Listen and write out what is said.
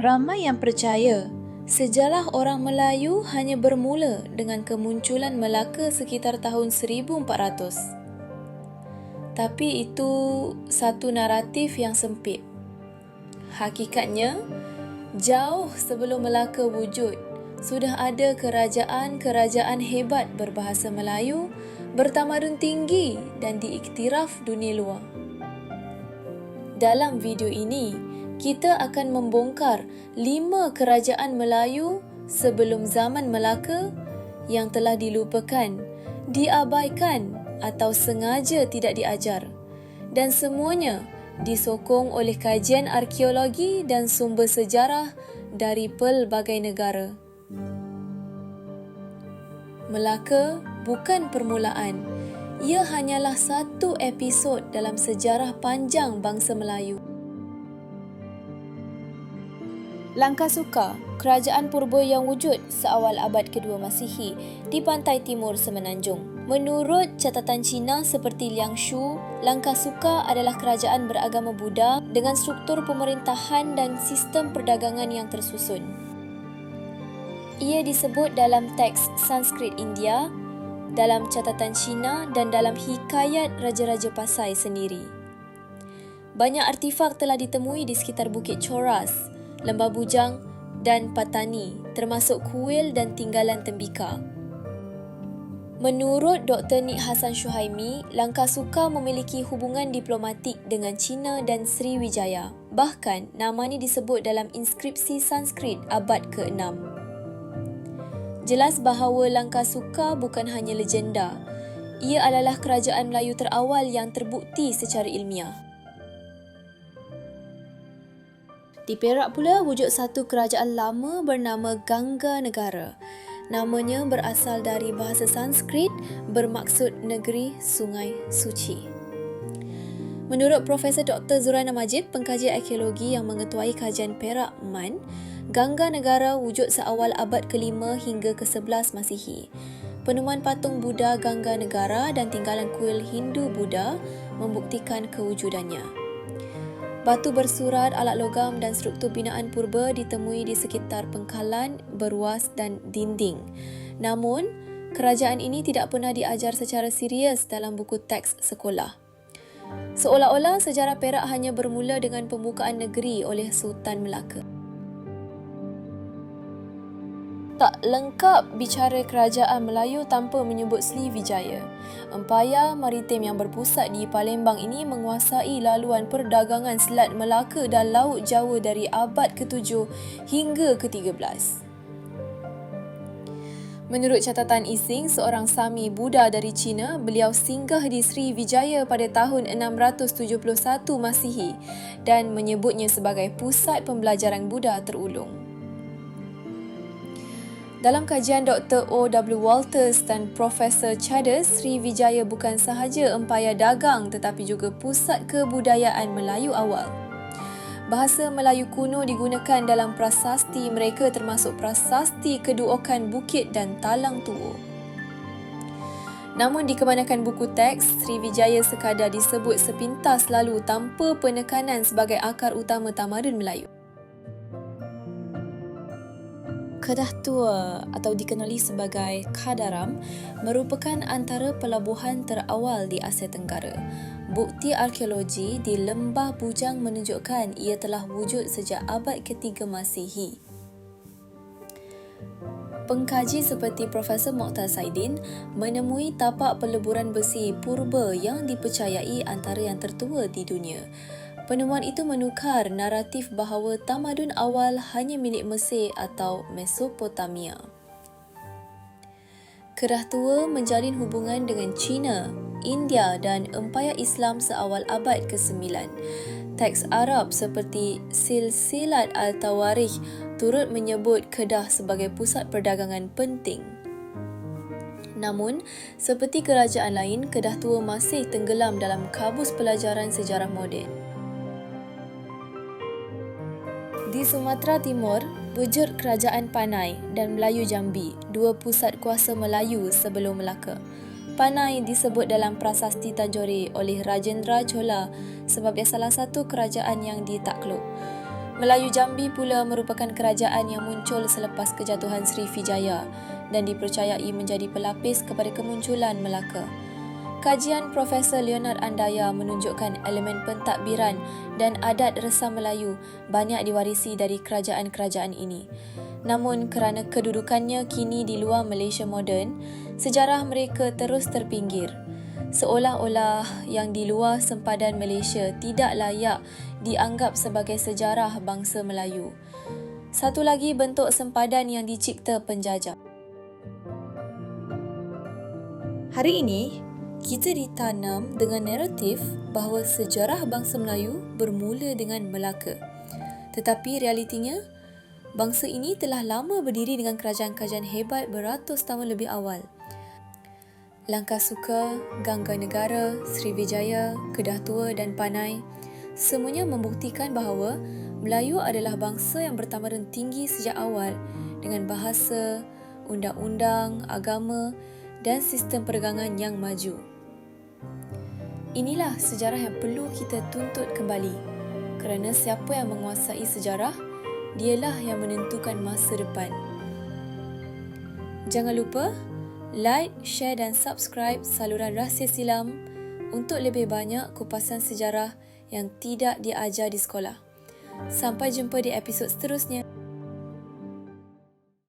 Ramai yang percaya sejarah orang Melayu hanya bermula dengan kemunculan Melaka sekitar tahun 1400. Tapi itu satu naratif yang sempit. Hakikatnya, jauh sebelum Melaka wujud, sudah ada kerajaan-kerajaan hebat berbahasa Melayu, bertamadun tinggi dan diiktiraf dunia luar. Dalam video ini, kita akan membongkar lima kerajaan Melayu sebelum zaman Melaka yang telah dilupakan, diabaikan atau sengaja tidak diajar. Dan semuanya disokong oleh kajian arkeologi dan sumber sejarah dari pelbagai negara. Melaka bukan permulaan. Ia hanyalah satu episod dalam sejarah panjang bangsa Melayu. Langkah Suka, kerajaan purba yang wujud seawal abad kedua Masihi di pantai timur Semenanjung. Menurut catatan Cina seperti Liang Shu, Langkah Suka adalah kerajaan beragama Buddha dengan struktur pemerintahan dan sistem perdagangan yang tersusun. Ia disebut dalam teks Sanskrit India, dalam catatan Cina dan dalam hikayat Raja-Raja Pasai sendiri. Banyak artifak telah ditemui di sekitar Bukit Choras, Lembah Bujang dan Patani termasuk kuil dan tinggalan tembika. Menurut Dr. Nik Hassan Shuhaimi, Langkah Suka memiliki hubungan diplomatik dengan China dan Sriwijaya. Bahkan, nama ini disebut dalam inskripsi Sanskrit abad ke-6. Jelas bahawa Langkah Suka bukan hanya legenda. Ia adalah kerajaan Melayu terawal yang terbukti secara ilmiah. Di Perak pula wujud satu kerajaan lama bernama Gangga Negara. Namanya berasal dari bahasa Sanskrit bermaksud negeri sungai suci. Menurut Profesor Dr. Zuraina Majid, pengkaji arkeologi yang mengetuai kajian Perak MAN, Gangga Negara wujud seawal abad ke-5 hingga ke-11 Masihi. Penemuan patung Buddha Gangga Negara dan tinggalan kuil Hindu Buddha membuktikan kewujudannya. Batu bersurat, alat logam dan struktur binaan purba ditemui di sekitar pengkalan, beruas dan dinding. Namun, kerajaan ini tidak pernah diajar secara serius dalam buku teks sekolah. Seolah-olah sejarah Perak hanya bermula dengan pembukaan negeri oleh Sultan Melaka. Tak lengkap bicara kerajaan Melayu tanpa menyebut Sriwijaya. Empayar maritim yang berpusat di Palembang ini menguasai laluan perdagangan Selat Melaka dan Laut Jawa dari abad ke-7 hingga ke-13. Menurut catatan Ising, seorang Sami Buddha dari China, beliau singgah di Sriwijaya pada tahun 671 Masihi dan menyebutnya sebagai pusat pembelajaran Buddha terulung. Dalam kajian Dr. O.W. Walters dan Profesor Chaders, Sriwijaya bukan sahaja empayar dagang tetapi juga pusat kebudayaan Melayu awal. Bahasa Melayu kuno digunakan dalam prasasti mereka termasuk prasasti keduokan bukit dan talang tua. Namun di kebanyakan buku teks, Sriwijaya sekadar disebut sepintas lalu tanpa penekanan sebagai akar utama tamadun Melayu. Kedah Tua atau dikenali sebagai Kadaram merupakan antara pelabuhan terawal di Asia Tenggara. Bukti arkeologi di Lembah Bujang menunjukkan ia telah wujud sejak abad ketiga Masihi. Pengkaji seperti Profesor Mokhtar Saidin menemui tapak peleburan besi purba yang dipercayai antara yang tertua di dunia. Penemuan itu menukar naratif bahawa tamadun awal hanya milik Mesir atau Mesopotamia. Kerah tua menjalin hubungan dengan China, India dan Empayar Islam seawal abad ke-9. Teks Arab seperti Silsilat Al-Tawarikh turut menyebut Kedah sebagai pusat perdagangan penting. Namun, seperti kerajaan lain, Kedah Tua masih tenggelam dalam kabus pelajaran sejarah moden. Di Sumatera Timur, wujud Kerajaan Panai dan Melayu Jambi, dua pusat kuasa Melayu sebelum Melaka. Panai disebut dalam prasasti Tanjore oleh Rajendra Chola sebagai salah satu kerajaan yang ditakluk. Melayu Jambi pula merupakan kerajaan yang muncul selepas kejatuhan Sri Vijaya dan dipercayai menjadi pelapis kepada kemunculan Melaka. Kajian Profesor Leonard Andaya menunjukkan elemen pentadbiran dan adat resam Melayu banyak diwarisi dari kerajaan-kerajaan ini. Namun kerana kedudukannya kini di luar Malaysia moden, sejarah mereka terus terpinggir. Seolah-olah yang di luar sempadan Malaysia tidak layak dianggap sebagai sejarah bangsa Melayu. Satu lagi bentuk sempadan yang dicipta penjajah. Hari ini, kita ditanam dengan naratif bahawa sejarah bangsa Melayu bermula dengan Melaka. Tetapi realitinya, bangsa ini telah lama berdiri dengan kerajaan-kerajaan hebat beratus tahun lebih awal. Langkah Suka, Gangga Negara, Srivijaya, Kedah Tua dan Panai semuanya membuktikan bahawa Melayu adalah bangsa yang bertamadun tinggi sejak awal dengan bahasa, undang-undang, agama dan sistem perdagangan yang maju. Inilah sejarah yang perlu kita tuntut kembali. Kerana siapa yang menguasai sejarah, dialah yang menentukan masa depan. Jangan lupa like, share dan subscribe saluran Rahsia Silam untuk lebih banyak kupasan sejarah yang tidak diajar di sekolah. Sampai jumpa di episod seterusnya.